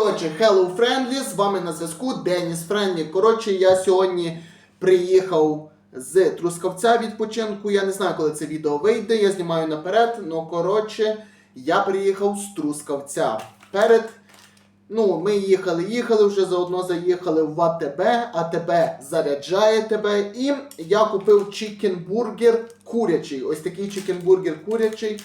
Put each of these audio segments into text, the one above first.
Коротше, Hello Friendly, з вами на зв'язку Деніс Френдлі. Коротше, я сьогодні приїхав з Трускавця відпочинку. Я не знаю, коли це відео вийде, я знімаю наперед. Ну, коротше, я приїхав з Трускавця. Перед. Ну, ми їхали, їхали, вже заодно заїхали в АТБ, АТБ заряджає тебе. І я купив чікенбургер курячий. Ось такий чікенбургер курячий.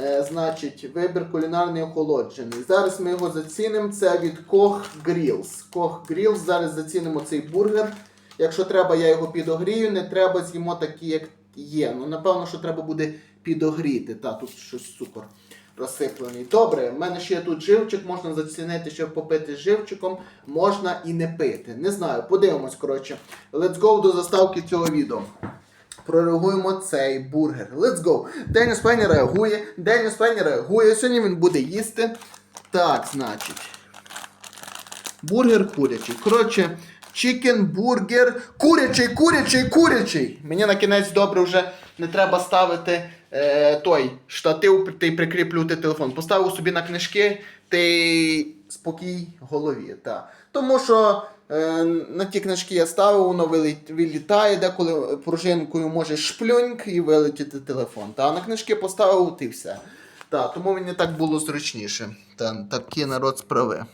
Е, значить, вибір кулінарний охолоджений. Зараз ми його зацінимо. Це від Koch Grills. Koch Grills. Зараз зацінимо цей бургер. Якщо треба, я його підогрію. Не треба, з'їмо такі, як є. Ну, напевно, що треба буде підогріти. Та, тут щось цукор розсиплений. Добре, в мене ще тут живчик, можна зацінити, щоб попити живчиком, можна і не пити. Не знаю, подивимось, коротше. Let's go до заставки цього відео. Прореагуємо цей бургер. Let's go. Деніс Фенні реагує. Деніс Фенні реагує. Сьогодні він буде їсти. Так, значить. Бургер курячий. Коротше, чікен бургер. Курячий, курячий, курячий. Мені на кінець добре вже не треба ставити е, той штатив ти прикріплювати телефон. Поставив собі на книжки, ти спокій голові. Та. Тому що е, на ті книжки я ставив, воно виліт- вилітає, деколи пружинкою може шплюньк і вилетіти телефон. Та, а на книжки поставив і все. Та, тому мені так було зручніше. Та, такий народ справи.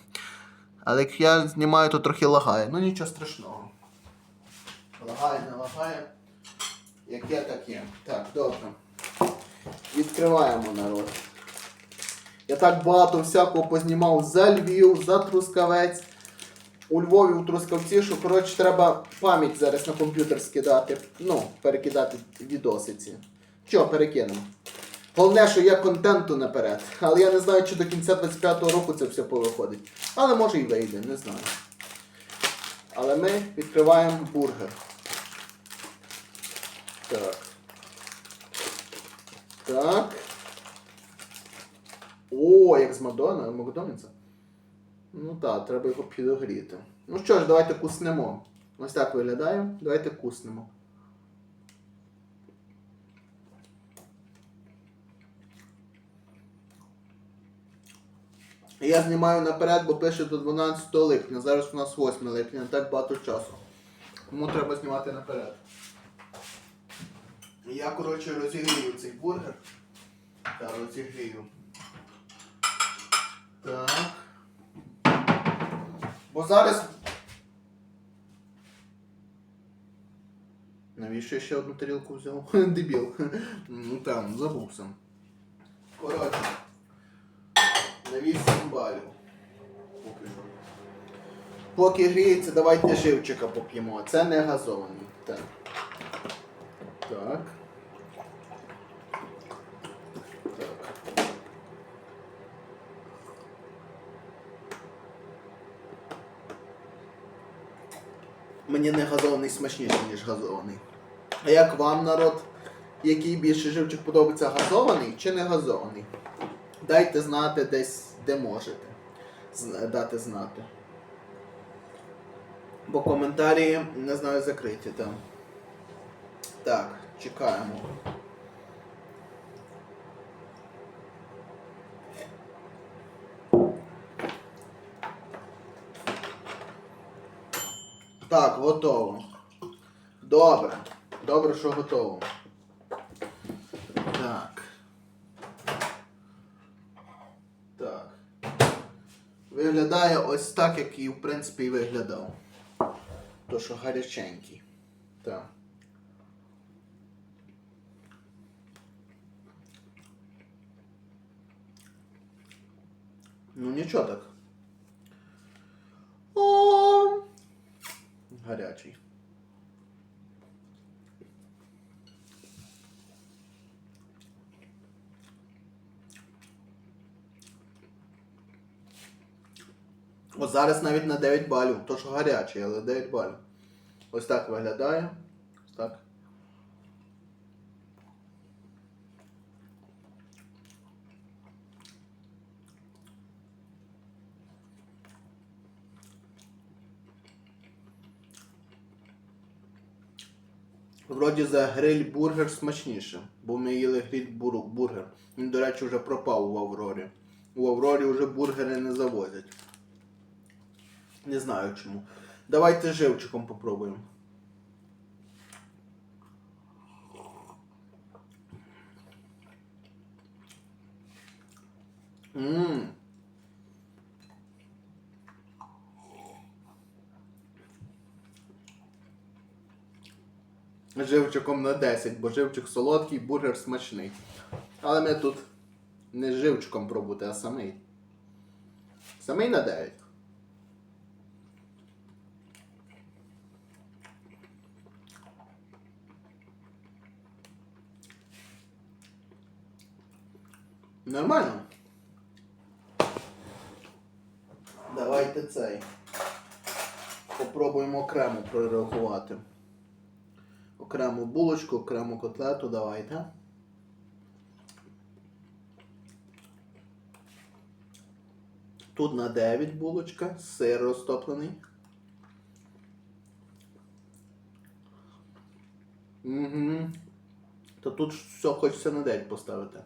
Але як я знімаю, то трохи лагає. Ну нічого страшного. Лагає, не лагає. Як є, так є. Так, добре. Відкриваємо народ. Я так багато всякого познімав за Львів, за Трускавець. У Львові у Трускавці, що коротше треба пам'ять зараз на комп'ютер скидати. Ну, перекидати відосиці. Що, перекинемо. Головне, що є контенту наперед. Але я не знаю, чи до кінця 25-го року це все повиходить. Але може і вийде, не знаю. Але ми відкриваємо бургер. Так. Так. О, як з Мадона, Макдональдса. Ну так, треба його підогріти. Ну що ж, давайте куснемо. Ось так виглядає. Давайте куснемо. Я знімаю наперед, бо пише до 12 липня. Зараз у нас 8 липня, так багато часу. Тому треба знімати наперед. Я, коротше, розігрію цей бургер. Так, розігрію. Так. Бо зараз. Навіщо я ще одну тарілку взяв? Дебіл. Ну там, забувся. Коротше. На 8 балів. Поки. Гріється, давайте живчика поп'ємо. Це не газований. Так. Так. Мені не газований смачніший, ніж газований. А як вам, народ, який більше живчик подобається газований чи не газований? Дайте знати десь, де можете. Дати знати. Бо коментарі, не знаю, закриті там. Так, чекаємо. Так, готово. Добре. Добре, що готово. Так. Так. Виглядає ось так, як і в принципі виглядав. То що гаряченький. Так. Ну нічого так. Гарячий. Ось зараз навіть на 9 балів, то що гарячий, але 9 балів. Ось так виглядає. Ось так. Вроді за гриль бургер смачніше, бо ми їли гриль бургер. Він, до речі, вже пропав у Аврорі. У Аврорі вже бургери не завозять. Не знаю чому. Давайте живчиком попробуємо. Ммм. Живчиком на 10, бо живчик солодкий, бургер смачний. Але ми тут не з живчиком пробувати, а самий. Самий на 9. Нормально. Давайте цей. Попробуємо окремо прорахувати. Окрему булочку, окрему котлету, давайте. Тут на 9 булочка, сир розтоплений. Угу. То тут все хочеться на 9 поставити.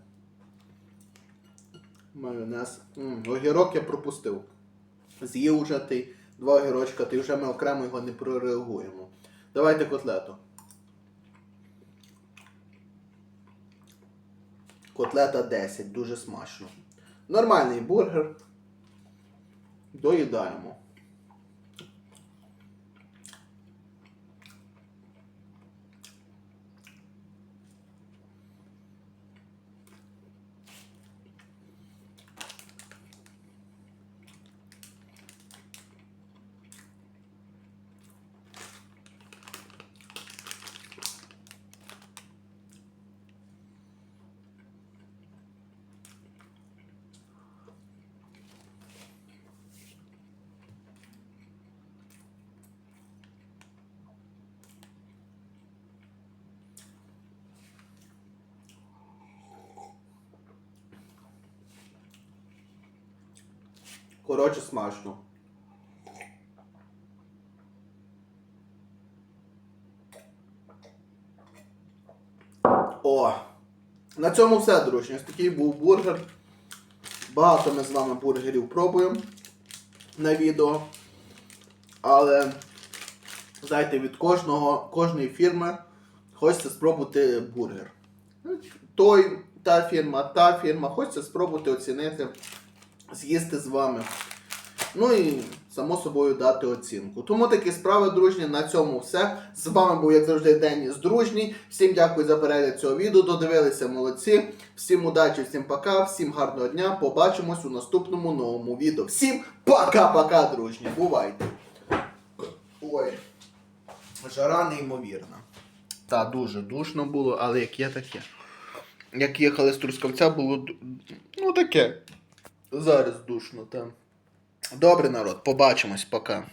Майонез. М, огірок я пропустив. З'їв уже ти два огірочка, ти вже ми окремо його не прореагуємо. Давайте котлету. Котлета 10, дуже смачно. Нормальний бургер. Доїдаємо. Коротше, смачно. О! На цьому все, друзі. Ось такий був бургер. Багато ми з вами бургерів пробуємо на відео. Але, знаєте, від кожного, кожної фірми хочеться спробувати бургер. Той, та фірма, та фірма, хочеться спробувати оцінити з'їсти з вами. Ну і само собою дати оцінку. Тому такі справи, дружні. На цьому все. З вами був, як завжди, Деніс Дружній. Всім дякую за перегляд цього відео. Додивилися молодці. Всім удачі, всім пока, всім гарного дня. Побачимось у наступному новому відео. Всім пока-пока, дружні. Бувайте. Ой, жара неймовірна. Та дуже душно було, але як є таке. Як їхали з Трускавця, було ну таке. Зараз душно там. Добре, народ, побачимось, пока.